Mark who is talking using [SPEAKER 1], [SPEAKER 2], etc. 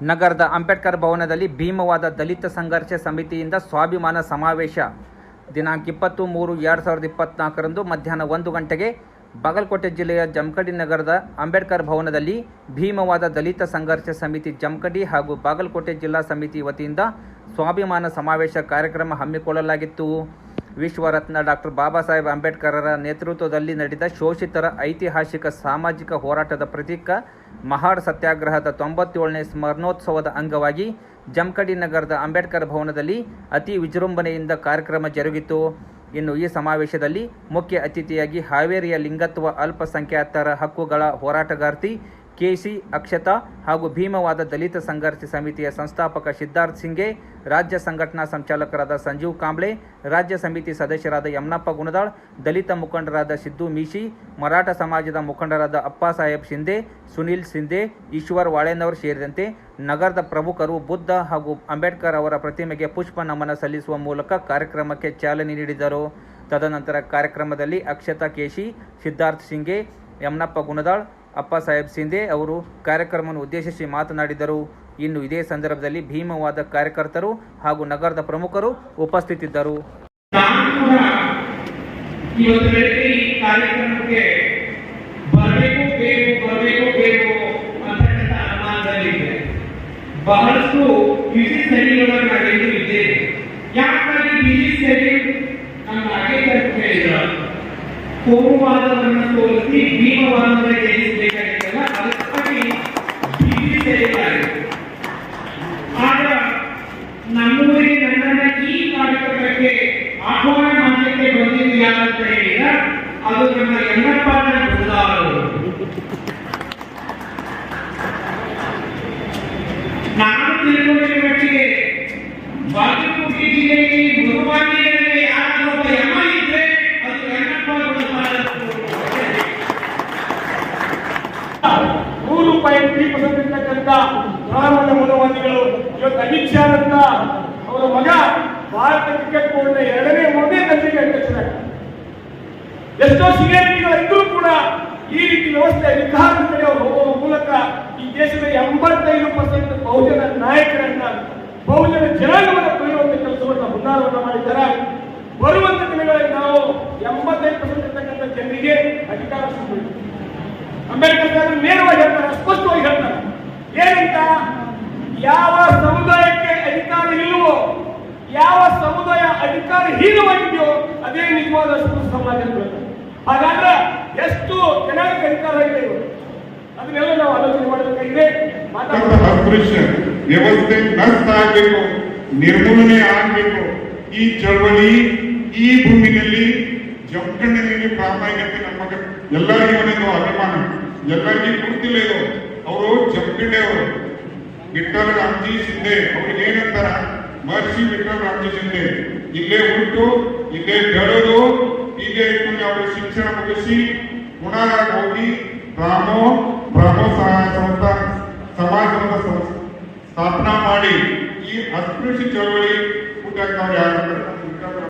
[SPEAKER 1] ನಗರದ ಅಂಬೇಡ್ಕರ್ ಭವನದಲ್ಲಿ ಭೀಮವಾದ ದಲಿತ ಸಂಘರ್ಷ ಸಮಿತಿಯಿಂದ ಸ್ವಾಭಿಮಾನ ಸಮಾವೇಶ. ದಿನಾಂಕ ಇಪ್ಪತ್ತು ಮೂರು ಎರಡು ಸಾವಿರದ ಇಪ್ಪತ್ನಾಲ್ಕರಂದು ಮಧ್ಯಾಹ್ನ ಒಂದು ಗಂಟೆಗೆ ಬಾಗಲಕೋಟೆ ಜಿಲ್ಲೆಯ ಜಮಖಂಡಿ ನಗರದ ಅಂಬೇಡ್ಕರ್ ಭವನದಲ್ಲಿ ಭೀಮವಾದ ದಲಿತ ಸಂಘರ್ಷ ಸಮಿತಿ ಜಮಖಂಡಿ ಹಾಗೂ ಬಾಗಲಕೋಟೆ ಜಿಲ್ಲಾ ಸಮಿತಿ ವತಿಯಿಂದ ಸ್ವಾಭಿಮಾನ ಸಮಾವೇಶ ಕಾರ್ಯಕ್ರಮ ಹಮ್ಮಿಕೊಳ್ಳಲಾಗಿತ್ತು. ವಿಶ್ವರತ್ನ ಡಾಕ್ಟರ್ ಬಾಬಾ ಸಾಹೇಬ್ ಅಂಬೇಡ್ಕರರ ನೇತೃತ್ವದಲ್ಲಿ ನಡೆದ ಶೋಷಿತರ ಐತಿಹಾಸಿಕ ಸಾಮಾಜಿಕ ಹೋರಾಟದ ಪ್ರತೀಕ ಮಹಾಡ್ ಸತ್ಯಾಗ್ರಹದ ತೊಂಬತ್ತೇಳನೇ ಸ್ಮರಣೋತ್ಸವದ ಅಂಗವಾಗಿ ಜಮ್ಕಡಿ ನಗರದ ಅಂಬೇಡ್ಕರ್ ಭವನದಲ್ಲಿ ಅತಿ ವಿಜೃಂಭಣೆಯಿಂದ ಕಾರ್ಯಕ್ರಮ ಜರುಗಿತು. ಇನ್ನು ಈ ಸಮಾವೇಶದಲ್ಲಿ ಮುಖ್ಯ ಅತಿಥಿಯಾಗಿ ಹಾವೇರಿಯ ಲಿಂಗತ್ವ ಅಲ್ಪಸಂಖ್ಯಾತರ ಹಕ್ಕುಗಳ ಹೋರಾಟಗಾರ್ತಿ ಕೆಸಿ ಅಕ್ಷತಾ ಹಾಗೂ ಭೀಮವಾದ ದಲಿತ ಸಂಘರ್ಷ ಸಮಿತಿಯ ಸಂಸ್ಥಾಪಕ ಸಿದ್ಧಾರ್ಥ್ ಸಿಂಗೆ ರಾಜ್ಯ ಸಂಘಟನಾ ಸಂಚಾಲಕರಾದ ಸಂಜೀವ್ ಕಾಂಬ್ಳೆ, ರಾಜ್ಯ ಸಮಿತಿ ಸದಸ್ಯರಾದ ಯಮನಪ್ಪ ಗುಣದಾಳ್, ದಲಿತ ಮುಖಂಡರಾದ ಸಿದ್ದು ಮೀಶಿ, ಮರಾಠ ಸಮಾಜದ ಮುಖಂಡರಾದ ಅಪ್ಪ ಸಾಹೇಬ್ ಶಿಂದೆ ಸುನಿಲ್ ಸಿಂಧೆ, ಈಶ್ವರ್ ವಾಳೆನವರ್ ಸೇರಿದಂತೆ ನಗರದ ಪ್ರಮುಖರು ಬುದ್ಧ ಹಾಗೂ ಅಂಬೇಡ್ಕರ್ ಅವರ ಪ್ರತಿಮೆಗೆ ಪುಷ್ಪ ನಮನ ಸಲ್ಲಿಸುವ ಮೂಲಕ ಕಾರ್ಯಕ್ರಮಕ್ಕೆ ಚಾಲನೆ ನೀಡಿದರು. ತದನಂತರ ಕಾರ್ಯಕ್ರಮದಲ್ಲಿ ಅಕ್ಷತಾ ಕೇಶಿ ಸಿದ್ಧಾರ್ಥ್ ಸಿಂಗೆ ಯಮನಪ್ಪ ಗುಣದಾಳ್ ಅಪ್ಪ ಸಾಹೇಬ್ ಸಿಂಧೆ ಅವರು ಕಾರ್ಯಕ್ರಮವನ್ನು ಉದ್ದೇಶಿಸಿ ಮಾತನಾಡಿದರು. ಇನ್ನು ಇದೇ ಸಂದರ್ಭದಲ್ಲಿ ಭೀಮವಾದ ಕಾರ್ಯಕರ್ತರು ಹಾಗೂ ನಗರದ ಪ್ರಮುಖರು ಉಪಸ್ಥಿತಿದ್ದರು.
[SPEAKER 2] ಬಹಳಷ್ಟು ಯಾಕಾಗಿ ಕೋಮುವಾದವನ್ನು ತೋರಿಸಿ ಭೀಮವಾದವನ್ನು ಜಯಿಸಬೇಕಾಗಿತ್ತಲ್ಲ ಅದಕ್ಕಾಗಿ ಬಿಸಿ ಸರಿಗಳಾಗಿದೆ ಆಗ ನಮ್ಮೂರಿಗೆ ನನ್ನನ್ನ ಈ ಕಾರ್ಯಕ್ರಮಕ್ಕೆ ಆಹ್ವಾನ ಮಾಡಲಿಕ್ಕೆ ಬಂದಿದ್ದು ಯಾರಂತ ಹೇಳಿದ ಅದು ನಮ್ಮ ಯನ್ನಪ್ಪನ ಗುರುದಾರರು ನಾನು ತಿಳ್ಕೊಂಡಿರುವ ಮಟ್ಟಿಗೆ ಬಾಗಲಕೋಟೆ ಜಿಲ್ಲೆಯಲ್ಲಿ
[SPEAKER 3] ಇರ್ತಕ್ಕಂಥ ಗ್ರಾಮದ ಮನೋವಾದಿಗಳು, ಇವತ್ತು ಅಮಿತ್ ಶಾ ಅಂತ ಅವರ ಮಗ ಭಾರತ ಕ್ರಿಕೆಟ್ ಬೋರ್ಡ್ನ ಎರಡನೇ ಮೂರನೇ ದರ್ಜೆಗೆ ಅಧ್ಯಕ್ಷರಾಗ್ತಾರೆ ಎಷ್ಟೋ ಸಿಗರೇಟ್ಗಳು ಇದ್ರೂ ಕೂಡ ಈ ರೀತಿ ವ್ಯವಸ್ಥೆ ನಿರ್ಧಾರದ ಕಡೆ ಅವರು ಹೋಗುವ ಮೂಲಕ ಈ ದೇಶದ ಎಂಬತ್ತೈದು ಪರ್ಸೆಂಟ್ ಬಹುಜನ ನಾಯಕರನ್ನ, ಬಹುಜನ ಜನಾಂಗವನ್ನು ಕೊಯ್ಯುವಂತ ಕೆಲಸವನ್ನು ಹುನ್ನಾರವನ್ನು ಮಾಡಿದ್ದಾರೆ. ಬರುವಂತ ದಿನಗಳಲ್ಲಿ ನಾವು ಎಂಬತ್ತೈದು ಪರ್ಸೆಂಟ್ ಇರ್ತಕ್ಕಂಥ ಜನರಿಗೆ ಅಧಿಕಾರ ಸಿಗಬೇಕು. ಅಂಬೇಡ್ಕರ್ ಸಾಹೇಬರು ನೇರವಾಗಿ ಹೇಳ್ತಾರೆ, ಸ್ಪಷ್ಟವಾಗಿ ಹೇಳ್ತಾರೆ. ಏನಂತ? ಯಾವ ಸಮುದಾಯಕ್ಕೆ ಅಧಿಕಾರ ಇಲ್ಲವೋ, ಯಾವ ಸಮುದಾಯ ಅಧಿಕಾರ ಹೀನವಾಗಿದೆಯೋ, ಅದೇ ನಿಜವಾದ ಅಸ್ಪೃಶ್ಯ ಸಮಾಜ. ಹಾಗಾದ್ರೆ ಎಷ್ಟು ಜನಕ್ಕೆ ಅಧಿಕಾರ ಇದೆ? ಅದನ್ನೆಲ್ಲ ನಾವು ಆಲೋಚನೆ ಮಾಡಬೇಕಾಗಿದೆ.
[SPEAKER 4] ವ್ಯವಸ್ಥೆ ನಷ್ಟ ಆಗಬೇಕು, ನಿರ್ಮೂಲನೆ ಆಗಬೇಕು. ಈ ಚಳವಳಿ ಈ ಭೂಮಿನಲ್ಲಿ ಜಮಖಂಡಿನಲ್ಲಿ ಪ್ರಾಮಾಣಿಕತೆ ನಮ್ಮ ಎಲ್ಲರಿಗೂ ಒಂದು ಅಭಿಮಾನ. ಎಲ್ಲರಿಗೂ ಗೊತ್ತಿಲ್ಲ ಇದು ಅವರು ಜಮಖಂಡಿ ಅವರು ವಿಠ್ಠಲ ರಾಮಜಿ ಶಿಂದೆ ಅವ್ರಿಗೆ ಏನಂತಾರ? ಮಹರ್ಷಿ ವಿಠ್ಠಲ ರಾಮಜಿ ಶಿಂದೆ ಇಲ್ಲೇ ಹುಟ್ಟು ಇಲ್ಲೇ ಬೆಳೆದು, ಹೀಗೆ ಅವರು ಶಿಕ್ಷಣ ಮುಗಿಸಿ ಪುನಃ ಹೋಗಿ ಬ್ರಾಹ್ಮೋ ಬ್ರಹ್ಮ ಸಂಸ್ಥಾ ಸಮಾಜದ ಸಂಸ್- ಸ್ಥಾಪನಾ ಮಾಡಿ, ಈ ಅಸ್ಪೃಶ್ಯ ಚಳವಳಿ ಹುಟ್ಟಾಕ್ತವ್ರು ಯಾರು